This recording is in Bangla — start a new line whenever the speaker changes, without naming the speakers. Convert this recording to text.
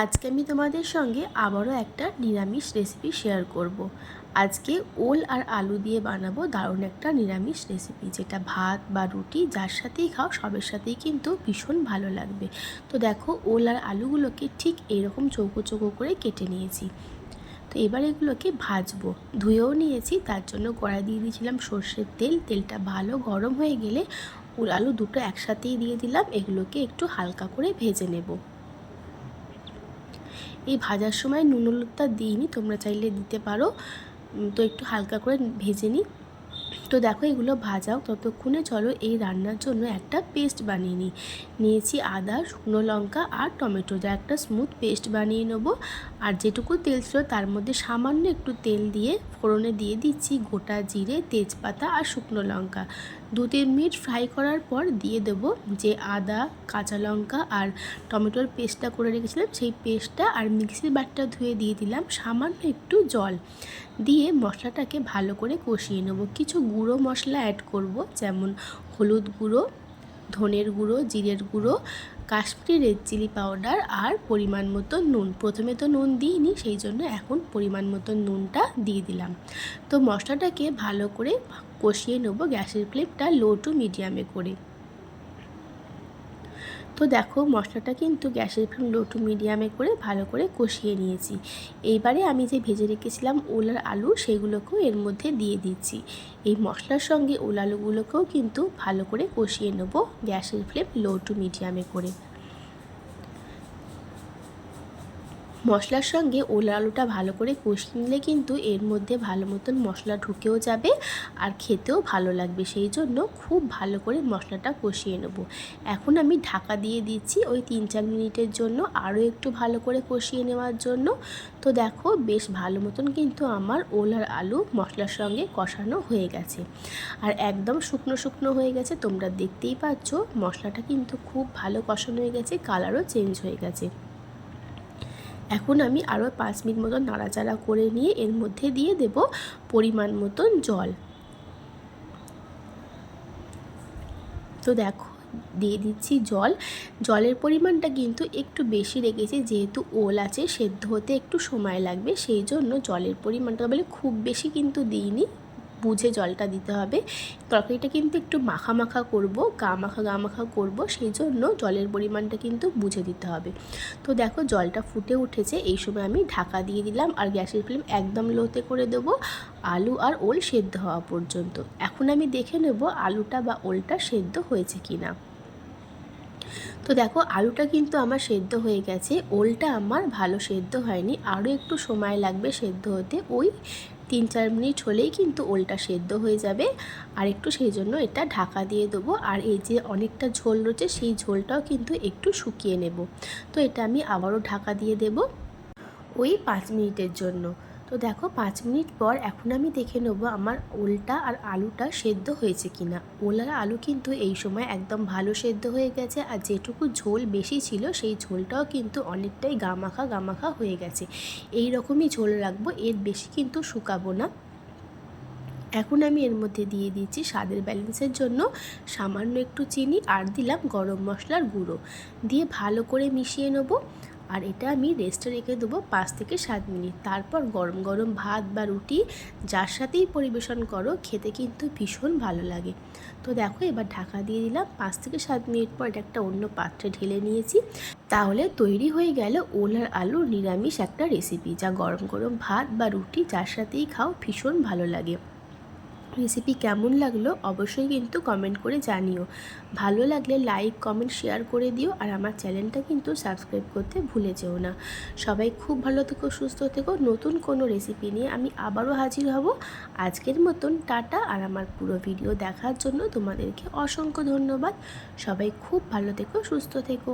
আজকে আমি তোমাদের সঙ্গে আবারও একটা নিরামিষ রেসিপি শেয়ার করব। আজকে ওল আর আলু দিয়ে বানাবো দারুণ একটা নিরামিষ রেসিপি যেটা ভাত বা রুটি যার সাথেই খাও, সবের সাথেই কিন্তু ভীষণ ভালো লাগবে। তো দেখো, ওল আর আলুগুলোকে ঠিক এরকম চৌকো চৌকো করে কেটে নিয়েছি। তো এবার এগুলোকে ভাজবো। ধুয়েও নিয়েছি, তার জন্য কড়াই দিয়ে দিয়েছিলাম সর্ষের তেল। তেলটা ভালো গরম হয়ে গেলে ওল আলু দুটো একসাথেই দিয়ে দিলাম। এগুলোকে একটু হালকা করে ভেজে নেব। এই ভাজার সময় নুন হলুদটা দিইনি তোমরা চাইলে দিতে পারো। তো একটু হালকা করে ভেজে নিই তো দেখো এগুলো ভাজাও ততক্ষণে চলো এই রান্নার জন্য একটা পেস্ট বানিয়ে নিই নিয়েছি আদা, শুকনো লঙ্কা আর টমেটো। যা একটা স্মুথ পেস্ট বানিয়ে নেব। আর যেটুকু তেল ছিল তার মধ্যে সামান্য একটু তেল দিয়ে ফোড়নে দিয়ে দিচ্ছি গোটা জিরে, তেজপাতা আর শুকনো লঙ্কা। দু তিন মিনিট ফ্রাই করার পর দিয়ে দেবো যে আদা, কাঁচা লঙ্কা আর টমেটোর পেস্টটা করে রেখেছিলাম। সেই পেস্টটা আর মিক্সির বাটটা ধুয়ে দিয়ে দিলাম সামান্য একটু জল। দিয়ে মশলাটাকে ভালো করে কষিয়ে নেব। কিছু গুঁড়ো মশলা অ্যাড করব, যেমন হলুদ গুঁড়ো, ধনের গুঁড়ো, জিরের গুঁড়ো কাশ্মীরি রেড চিলি পাউডার আর পরিমাণ মতো নুন। প্রথমে তো নুন দিইনি, সেই জন্য এখন পরিমাণ মতো নুনটা দিয়ে দিলাম। তো মশলাটাকে ভালো করে কষিয়ে নেব গ্যাসের ফ্লেমটা লো টু মিডিয়ামে করে। তো দেখো মশলাটা কিন্তু গ্যাসের ফ্লেম লো টু মিডিয়ামে করে ভালো করে কষিয়ে নিয়েছি। এইবারে আমি যে ভেজে রেখেছিলাম ওল আর আলু সেগুলোকেও এর মধ্যে দিয়ে দিচ্ছি। এই মশলার সঙ্গে ওল আলুগুলোকেও কিন্তু ভালো করে কষিয়ে নেব গ্যাসের ফ্লেম লো টু মিডিয়ামে করে। মশলার সঙ্গে ওলা আলুটা ভালো করে কষিয়ে নিলে কিন্তু এর মধ্যে ভালো মতন মশলা ঢুকেও যাবে আর খেতেও ভালো লাগবে। সেই জন্য খুব ভালো করে মশলাটা কষিয়ে নেব। এখন আমি ঢাকা দিয়ে দিচ্ছি ওই তিন চার মিনিটের জন্য আরও একটু ভালো করে কষিয়ে নেওয়ার জন্য। তো দেখো বেশ ভালো মতন কিন্তু আমার ওল আর আলু মশলার সঙ্গে কষানো হয়ে গেছে। আর একদম শুকনো শুকনো হয়ে গেছে, তোমরা দেখতেই পাচ্ছ মশলাটা কিন্তু খুব ভালো কষানো হয়ে গেছে, কালারও চেঞ্জ হয়ে গেছে। এখন আমি আরও পাঁচ মিনিট মতন নাড়াচাড়া করে নিয়ে এর মধ্যে দিয়ে দেব পরিমাণ মতন জল। তো দেখো, দিয়ে দিচ্ছি জল। জলের পরিমাণটা কিন্তু একটু বেশি রেখেছি, যেহেতু ওল আছে, সেদ্ধ হতে একটু সময় লাগবে, সেই জন্য জলের পরিমাণটা বলে খুব বেশি কিন্তু দিইনি। বুঝে জলটা দিতে হবে। তরকারিটা কিন্তু একটু মাখা মাখা করব, গা মাখা গা মাখা করব, সেই জন্য জলের পরিমাণটা কিন্তু বুঝে দিতে হবে। তো দেখো জলটা ফুটে উঠেছে, এই সময় আমি ঢাকা দিয়ে দিলাম আর গ্যাসের ফ্লেম একদম লোতে করে দেব আলু আর ওল সেদ্ধ হওয়া পর্যন্ত। এখন আমি দেখে নেব আলুটা বা ওলটা সেদ্ধ হয়েছে কি না তো দেখো আলুটা কিন্তু আমার সেদ্ধ হয়ে গেছে, ওলটা আমার ভালো সেদ্ধ হয়নি, আরও একটু সময় লাগবে সেদ্ধ হতে, ওই তিন চার মিনিট হলেই কিন্তু ওলটা সেদ্ধ হয়ে যাবে। আর একটু সেই জন্য এটা ঢাকা দিয়ে দেবো। আর এই যে অনেকটা ঝোল রয়েছে, সেই ঝোলটাও কিন্তু একটু শুকিয়ে নেব। তো এটা আমি আবারও ঢাকা দিয়ে দেব ওই পাঁচ মিনিটের জন্য। তো দেখো, পাঁচ মিনিট পর এখন আমি দেখে নেব আমার ওলটা আর আলুটা সেদ্ধ হয়েছে কিনা। ওল আর আলু কিন্তু এই সময় একদম ভালো সেদ্ধ হয়ে গেছে আর যেটুকু ঝোল বেশি ছিল সেই ঝোলটাও কিন্তু অনেকটাই গামাখা গামাখা হয়ে গেছে। এই রকমই ঝোল রাখব, এর বেশি কিন্তু শুকাবো না। এখন আমি এর মধ্যে দিয়ে দিচ্ছি স্বাদের ব্যালেন্সের জন্য সামান্য একটু চিনি আর দিলাম গরম মশলার গুঁড়ো। দিয়ে ভালো করে মিশিয়ে নেব। আর এটা আমি রেস্টে রেখে দেবো পাঁচ থেকে সাত মিনিট। তারপর গরম গরম ভাত বা রুটি যার সাথেই পরিবেশন করো, খেতে কিন্তু ভীষণ ভালো লাগে। তো দেখো এবার ঢাকা দিয়ে দিলাম, পাঁচ থেকে সাত মিনিট পর এটা একটা অন্য পাত্রে ঢেলে নিয়েছি। তাহলে তৈরি হয়ে গেল ওল আর আলুর নিরামিষ একটা রেসিপি যা গরম গরম ভাত বা রুটি যার সাথেই খাও ভীষণ ভালো লাগে। রেসিপি কেমন লাগল অবশ্যই কিন্তু কমেন্ট করে জানিও। ভালো লাগলে লাইক কমেন্ট শেয়ার করে দিও আর আমার চ্যানেলটা কিন্তু সাবস্ক্রাইব করতে ভুলে যেও না। সবাই খুব ভালো থেকো, সুস্থ থেকো। নতুন কোনো রেসিপি নিয়ে আমি আবারও হাজির হব। আজকের মতন টাটা আর আমার পুরো ভিডিও দেখার জন্য তোমাদেরকে অসংখ্য ধন্যবাদ। সবাই খুব ভালো থেকো, সুস্থ থেকো।